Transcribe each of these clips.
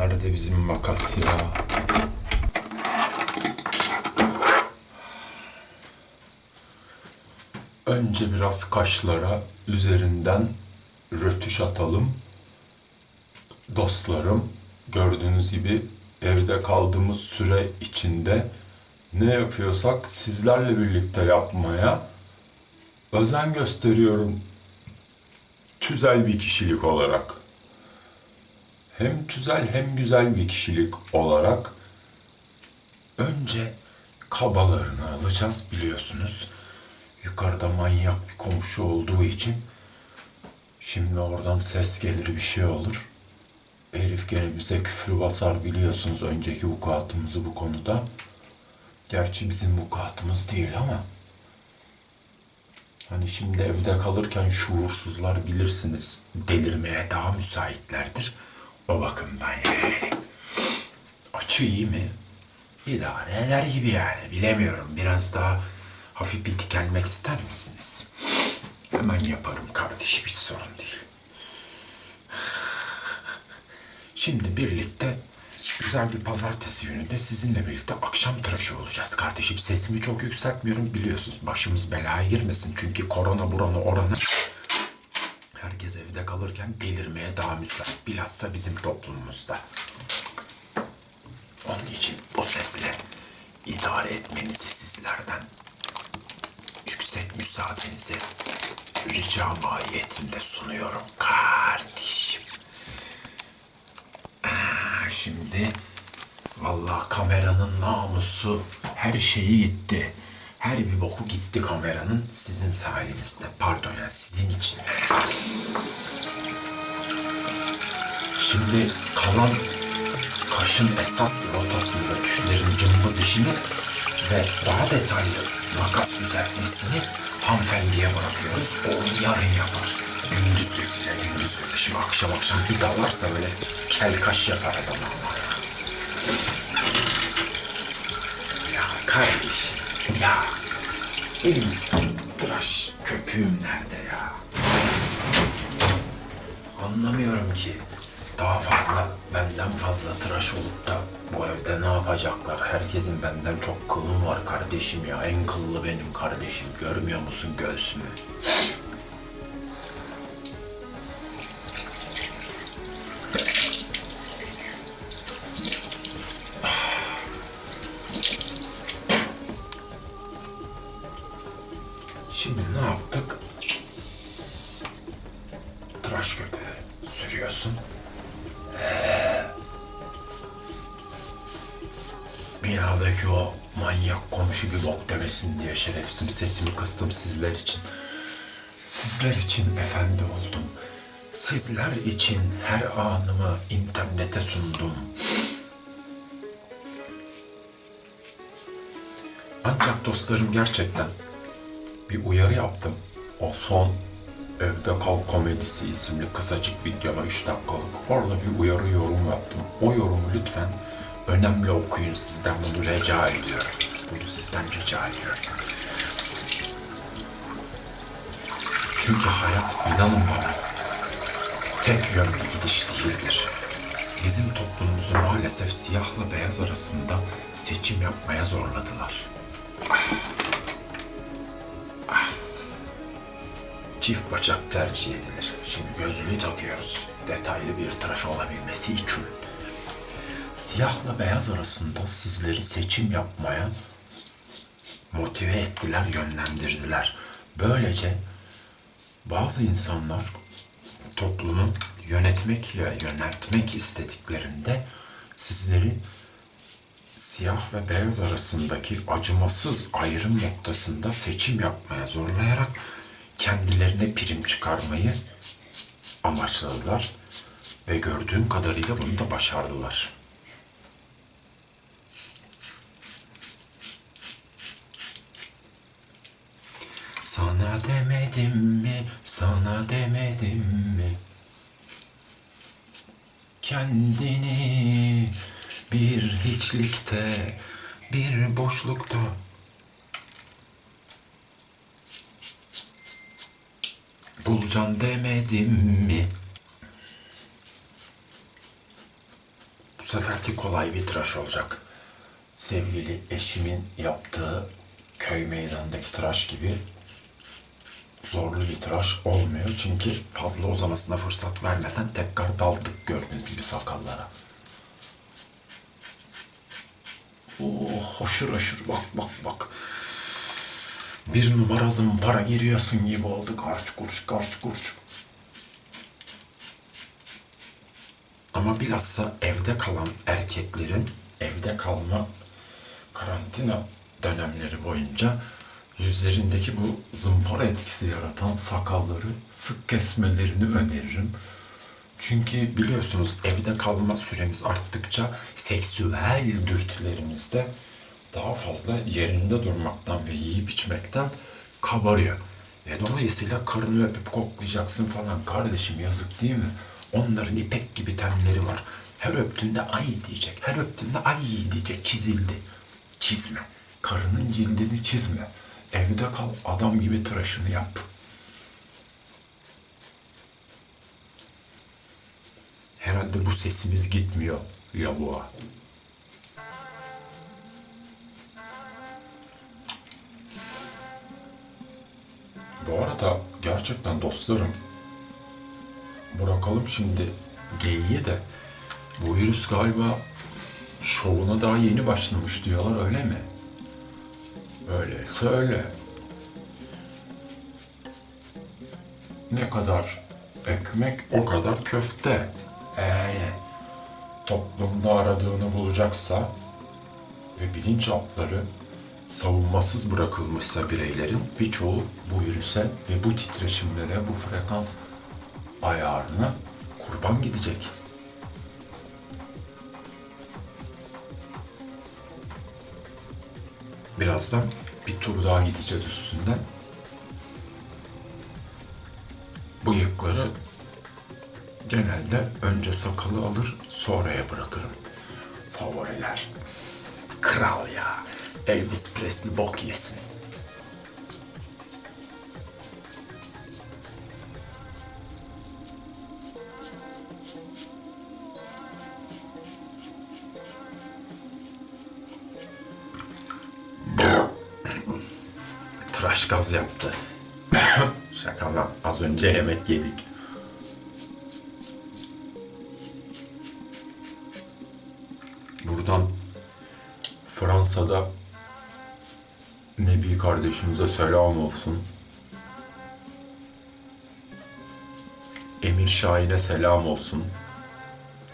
Nerede bizim makas ya? Önce biraz kaşlara üzerinden rötuş atalım. Dostlarım, gördüğünüz gibi evde kaldığımız süre içinde ne yapıyorsak sizlerle birlikte yapmaya özen gösteriyorum. Tüzel bir kişilik olarak. Hem tüzel hem güzel bir kişilik olarak önce kabalarını alacağız biliyorsunuz. Yukarıda manyak bir komşu olduğu için şimdi oradan ses gelir bir şey olur. Herif gene bize küfür basar biliyorsunuz önceki vukuatımızı bu konuda. Gerçi bizim vukuatımız değil ama Hani şimdi evde kalırken şuursuzlar bilirsiniz delirmeye daha müsaitlerdir. O bakımdan yani. Açı iyi mi? İdare eder gibi yani bilemiyorum. Biraz daha hafif bir dikelmek ister misiniz? Hemen yaparım kardeşim hiç sorun değil. Şimdi birlikte güzel bir pazartesi gününde sizinle birlikte akşam tıraşı olacağız kardeşim. Sesimi çok yükseltmiyorum biliyorsunuz. Başımız belaya girmesin. Çünkü korona burana oranı herkes evde kalırken delirmeye daha müsait. Bilhassa bizim toplumumuzda. Onun için bu sesle idare etmenizi sizlerden yüksek müsaadenize rica mahiyetinde sunuyorum kardeşim. Ah, Şimdi vallahi kameranın namusu her şeyi gitti. Her bir boku gitti kameranın sizin sayenizde. Pardon yani sizin için. Şimdi kalan kaşın esas rotasında tüşlerin cımbız işini ve daha detaylı makas düzeltmesini hanımefendiye bırakıyoruz. O yarın yapar. Gündüz gözüyle gündüz gözü. Şimdi akşam akşam bir dalarsa böyle kel kaş yapar adam Allah ya. Ya kardeşim ya benim tıraş köpüğüm nerede ya? Anlamıyorum ki. Daha fazla, benden fazla tıraş olup da bu evde ne yapacaklar? Herkesin benden çok kılım var kardeşim ya. En kıllı benim kardeşim. Görmüyor musun göğsümü? Sizler için. Sizler için efendi oldum. Sizler için her anımı internete sundum. Ancak dostlarım gerçekten bir uyarı yaptım. O son Evde Kal Komedisi isimli kısacık videoma 3 dakikalık. Orada bir uyarı yorum yaptım. O yorumu lütfen önemli okuyun sizden bunu rica ediyorum. Bunu sizden rica ediyorum. Çünkü hayat inanın bana tek yönlü gidiş değildir. Bizim toplumumuzu maalesef siyahla beyaz arasında seçim yapmaya zorladılar. çift bacak tercih edilir. Şimdi gözlüğü takıyoruz. Detaylı bir tıraş olabilmesi için. Siyahla beyaz arasında sizleri seçim yapmaya motive ettiler, yönlendirdiler. Böylece bazı insanlar toplumu yönetmek ya yöneltmek istediklerinde sizleri siyah ve beyaz arasındaki acımasız ayrım noktasında seçim yapmaya zorlayarak kendilerine prim çıkarmayı amaçladılar ve gördüğüm kadarıyla bunu da başardılar. Sana demedim mi, sana demedim mi? Kendini bir hiçlikte, bir boşlukta bulacaksın demedim mi? Bu seferki kolay bir tıraş olacak. Sevgili eşimin yaptığı köy meydanındaki tıraş gibi zorlu bir tıraş olmuyor. Çünkü fazla uzamasına fırsat vermeden tekrar daldık gördüğünüz gibi sakallara. Oh haşır haşır bak bak bak. Bir numara zımpara giriyorsun gibi oldu karç kurç karç kurç. Ama bilhassa evde kalan erkeklerin evde kalma karantina dönemleri boyunca yüzlerindeki bu zımpara etkisi yaratan sakalları sık kesmelerini öneririm. Çünkü biliyorsunuz evde kalma süremiz arttıkça seksüel dürtülerimizde daha fazla yerinde durmaktan ve yiyip içmekten kabarıyor. Ve dolayısıyla karını öpüp koklayacaksın falan kardeşim yazık değil mi? Onların ipek gibi tenleri var. Her öptüğünde ay diyecek, her öptüğünde ay diyecek, çizildi. Çizme. Karının cildini çizme. Evde kal, adam gibi tıraşını yap. Herhalde bu sesimiz gitmiyor lavuğa. Bu arada gerçekten dostlarım bırakalım şimdi geyiği de bu virüs galiba şovuna daha yeni başlamış diyorlar öyle mi? Öyle. Ne kadar ekmek o kadar köfte. Eğer toplumda aradığını bulacaksa ve bilinçaltları savunmasız bırakılmışsa bireylerin birçoğu bu virüse ve bu titreşimlere, bu frekans ayarına kurban gidecek. Birazdan bir tur daha gideceğiz üstünden. Bıyıkları genelde önce sakalı alır, sonraya bırakırım. Favoriler. Kral ya. Elvis Presley bok yesin. Yaptı. Şaka lan. Az önce yemek yedik. Buradan Fransa'da Nebi kardeşimize selam olsun. Emir Şahin'e selam olsun.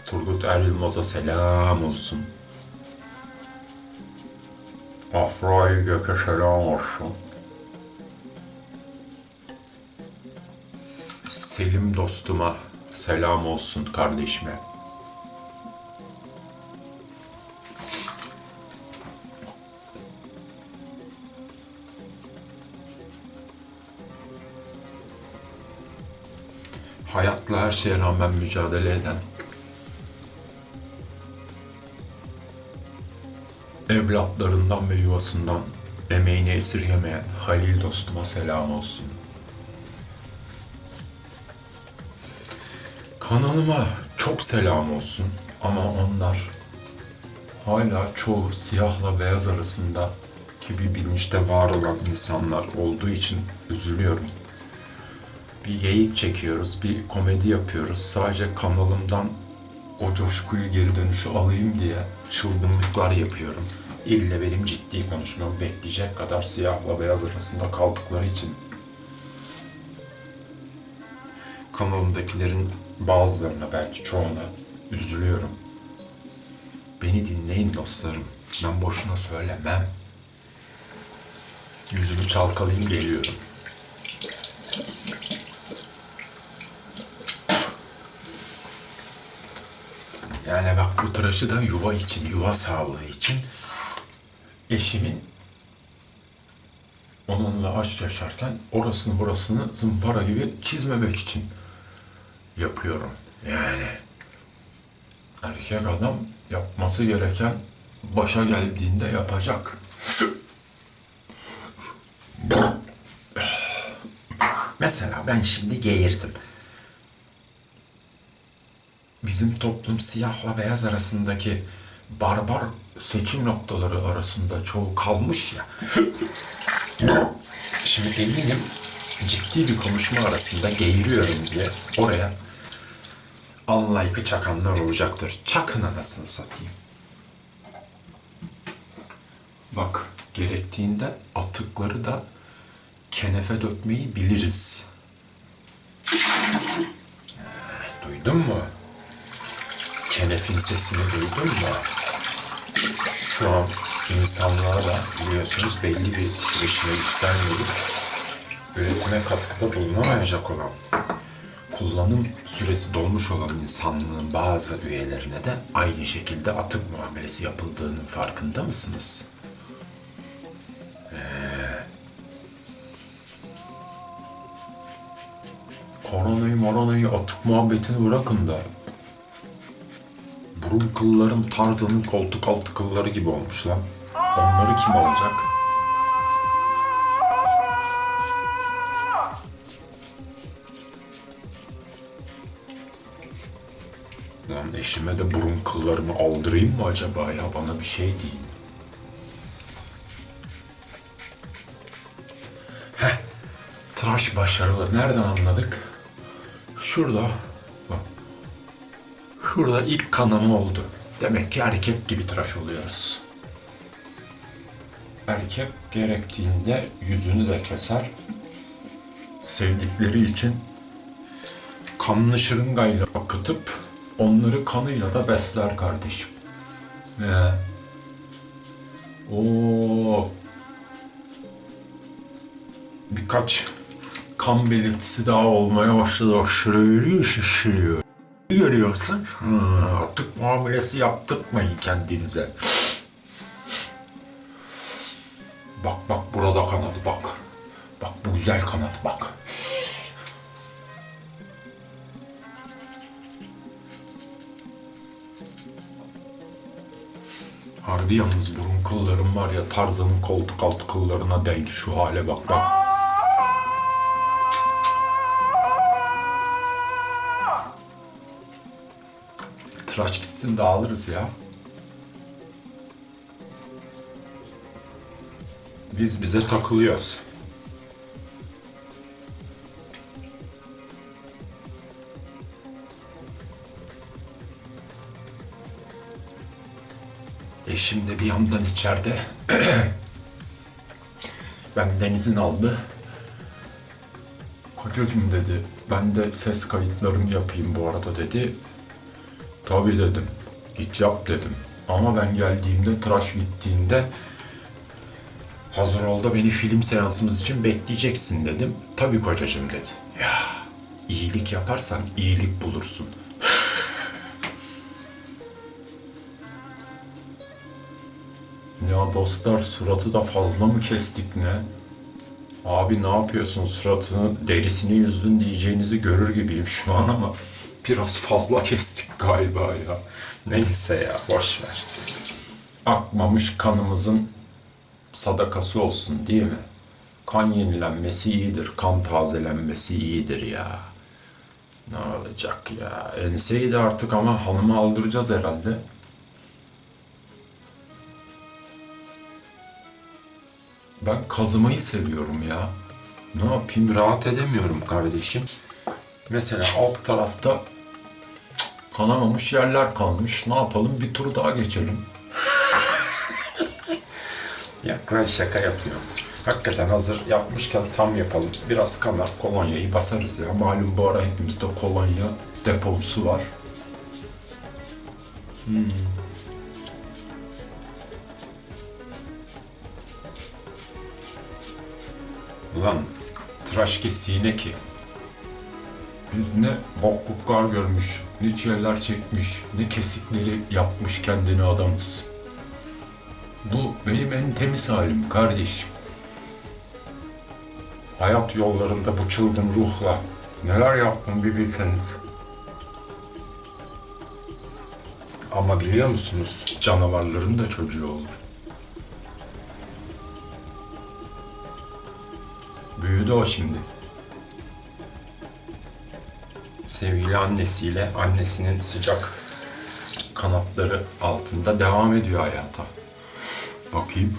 Turgut Er Yılmaz'a selam olsun. Afra Gök'e selam olsun. Dostuma selam olsun kardeşime. Hayatla her şeye rağmen mücadele eden, evlatlarından ve yuvasından emeğini esirgemeyen Halil dostuma selam olsun. Kanalıma çok selam olsun ama onlar hala çoğu siyahla beyaz arasında ki bir bilinçte var olan insanlar olduğu için üzülüyorum. Bir geyik çekiyoruz, bir komedi yapıyoruz. Sadece kanalımdan o coşkuyu geri dönüşü alayım diye çılgınlıklar yapıyorum. İlle benim ciddi konuşmamı bekleyecek kadar siyahla beyaz arasında kaldıkları için kanalımdakilerin bazılarına belki çoğuna üzülüyorum. Beni dinleyin dostlarım. Ben boşuna söylemem. Yüzümü çalkalayayım geliyorum. Yani bak bu tıraşı da yuva için, yuva sağlığı için eşimin onunla aşk yaşarken orasını burasını zımpara gibi çizmemek için yapıyorum. Yani erkek adam yapması gereken başa geldiğinde yapacak. Mesela ben şimdi geğirdim. bizim toplum siyahla beyaz arasındaki barbar seçim noktaları arasında çoğu kalmış ya. Şimdi eminim ciddi bir konuşma arasında geğiriyorum diye oraya unlike'ı çakanlar olacaktır. Çakın anasını satayım. Bak gerektiğinde atıkları da kenefe dökmeyi biliriz. Duydun mu? Kenefin sesini duydun mu? Şu an insanlığa da biliyorsunuz belli bir titreşime yükselmeyip üretime katkıda bulunamayacak olan kullanım süresi dolmuş olan insanlığın bazı üyelerine de aynı şekilde atık muamelesi yapıldığının farkında mısınız? Koronayı moronayı atık muhabbetini bırakın da burun kıllarım Tarzan'ın koltuk altı kılları gibi olmuş lan. Onları kim alacak? Lan eşime de burun kıllarımı aldırayım mı acaba ya? Bana bir şey değil. Heh. Tıraş başarılı. Nereden anladık? Şurada. Bak. Şurada ilk kanama oldu. Demek ki erkek gibi tıraş oluyoruz. Erkek gerektiğinde yüzünü de keser. Sevdikleri için kanlı şırıngayla akıtıp onları kanıyla da besler kardeşim. Ee, o birkaç kan belirtisi daha olmaya başladı. O şişiriyor, şişiriyor. Görüyorsun. Hı, artık muamelesi yaptırtmayın kendinize. Bak bak burada kanadı bak. Bak bu güzel kanadı bak. Harbi yalnız burun kıllarım var ya Tarzan'ın koltuk altı kıllarına denk şu hale bak bak. Tıraş gitsin de alırız ya. Biz bize takılıyoruz. Eşim de bir yandan içeride. Benden izin aldı. Kocacığım dedi, ben de ses kayıtlarımı yapayım bu arada dedi. Tabii dedim, git yap dedim. Ama ben geldiğimde, tıraş bittiğinde hazır ol da beni film seansımız için bekleyeceksin dedim. Tabii kocacığım dedi. Ya iyilik yaparsan iyilik bulursun. Ya dostlar suratı da fazla mı kestik ne? Abi ne yapıyorsun suratını derisini yüzdün diyeceğinizi görür gibiyim şu an ama biraz fazla kestik galiba ya. Neyse ya boş ver. Akmamış kanımızın sadakası olsun değil mi? Kan yenilenmesi iyidir, kan tazelenmesi iyidir ya. Ne olacak ya? Enseyi de artık ama hanıma aldıracağız herhalde. Ben kazımayı seviyorum ya. Ne yapayım rahat edemiyorum kardeşim. Mesela alt tarafta kanamamış yerler kalmış. Ne yapalım bir tur daha geçelim. ya ben şaka yapıyorum. Hakikaten hazır yapmışken tam yapalım. Biraz kanar kolonyayı basarız ya. Malum bu ara hepimizde kolonya deposu var. Ulan tıraş kesiğine ki. Biz ne bokluklar görmüş, ne çileler çekmiş, ne kesikleri yapmış kendini adamız. Bu benim en temiz halim kardeşim. Hayat yollarında bu çılgın ruhla neler yaptım bir bilseniz. Ama biliyor musunuz canavarların da çocuğu olur. Büyüdü o şimdi. sevgili annesiyle annesinin sıcak kanatları altında devam ediyor hayata. Bakayım.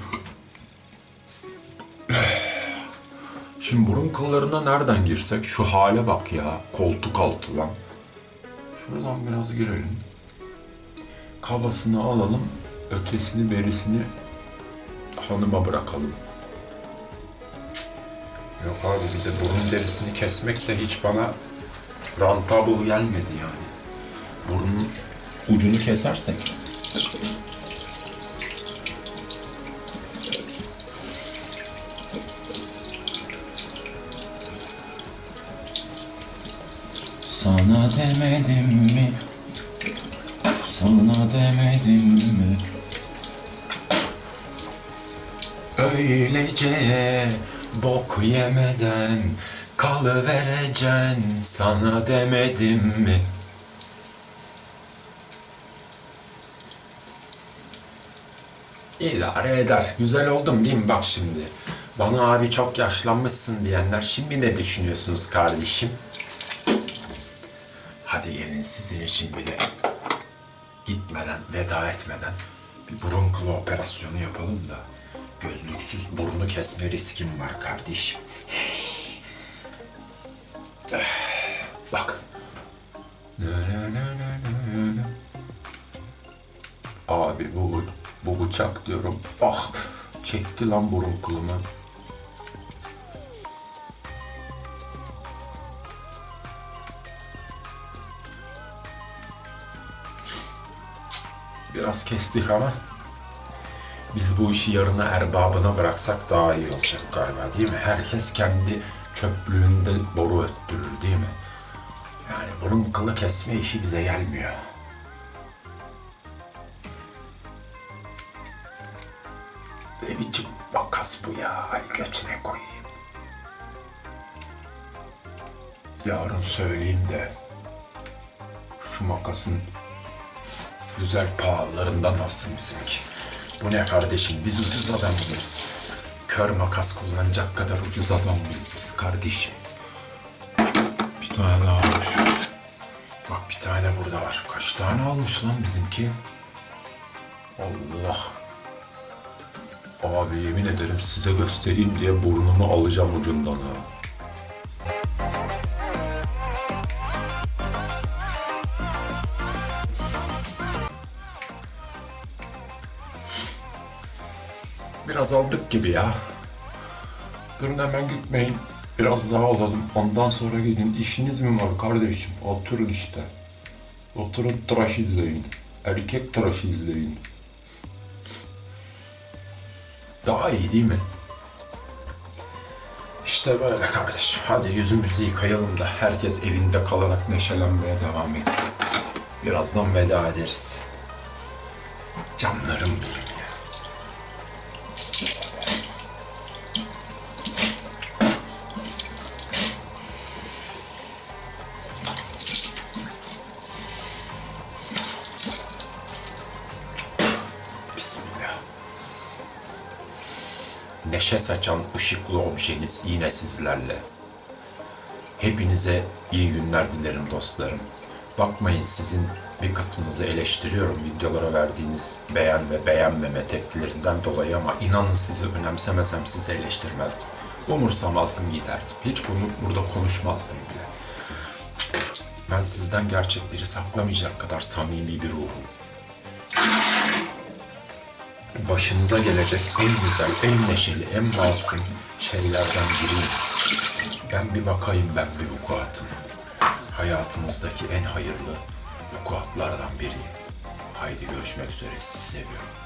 Şimdi burun kıllarına nereden girsek? Şu hale bak ya. Koltuk altı lan. Şuradan biraz girelim. Kabasını alalım. Ötesini berisini hanıma bırakalım. Yok abi bir de burun derisini kesmek de hiç bana rentable gelmedi yani. Burnun ucunu kesersek. Sana demedim mi? Sana demedim mi? Öylece bok yemeden kalıvereceksin sana demedim mi? İdare eder. Güzel oldum değil mi bak şimdi? Bana abi çok yaşlanmışsın diyenler şimdi ne düşünüyorsunuz kardeşim? Hadi gelin sizin için bir de gitmeden, veda etmeden bir burun kılı operasyonu yapalım da gözlüksüz burnu kesme riskim var kardeşim. Bak. Abi bu bu bıçak diyorum. Ah çekti lan burun kılımı. Biraz kestik ama biz bu işi yarına erbabına bıraksak daha iyi olacak galiba değil mi? Herkes kendi çöplüğünde boru öttürür değil mi? Yani burun kılı kesme işi bize gelmiyor. Ne biçim makas bu ya? Ay götüne koyayım. Yarın söyleyeyim de şu makasın güzel pahalılarından alsın bizimki. Bu ne kardeşim? Biz ucuz adam mıyız? Kör makas kullanacak kadar ucuz adam mıyız biz kardeşim? Bir tane daha var. Bak bir tane burada var. Kaç tane almış lan bizimki? Allah. Abi yemin ederim size göstereyim diye burnumu alacağım ucundan ha. Biraz aldık gibi ya. Durun hemen gitmeyin. Biraz daha alalım. Ondan sonra gidin. İşiniz mi var kardeşim? Oturun işte. Oturun tıraş izleyin. Erkek tıraşı izleyin. Daha iyi değil mi? İşte böyle kardeşim. Hadi yüzümüzü yıkayalım da herkes evinde kalarak neşelenmeye devam etsin. Birazdan veda ederiz. Canlarım benim saçan ışıklı objeniz yine sizlerle. Hepinize iyi günler dilerim dostlarım. Bakmayın sizin bir kısmınızı eleştiriyorum videolara verdiğiniz beğen ve beğenmeme tepkilerinden dolayı ama inanın sizi önemsemesem sizi eleştirmezdim. Umursamazdım giderdim. Hiç bunu burada konuşmazdım bile. Ben sizden gerçekleri saklamayacak kadar samimi bir ruhum. Başınıza gelecek en güzel, en neşeli, en masum şeylerden biriyim. Ben bir vakayım, ben bir vukuatım. Hayatınızdaki en hayırlı vukuatlardan biriyim. Haydi görüşmek üzere, sizi seviyorum.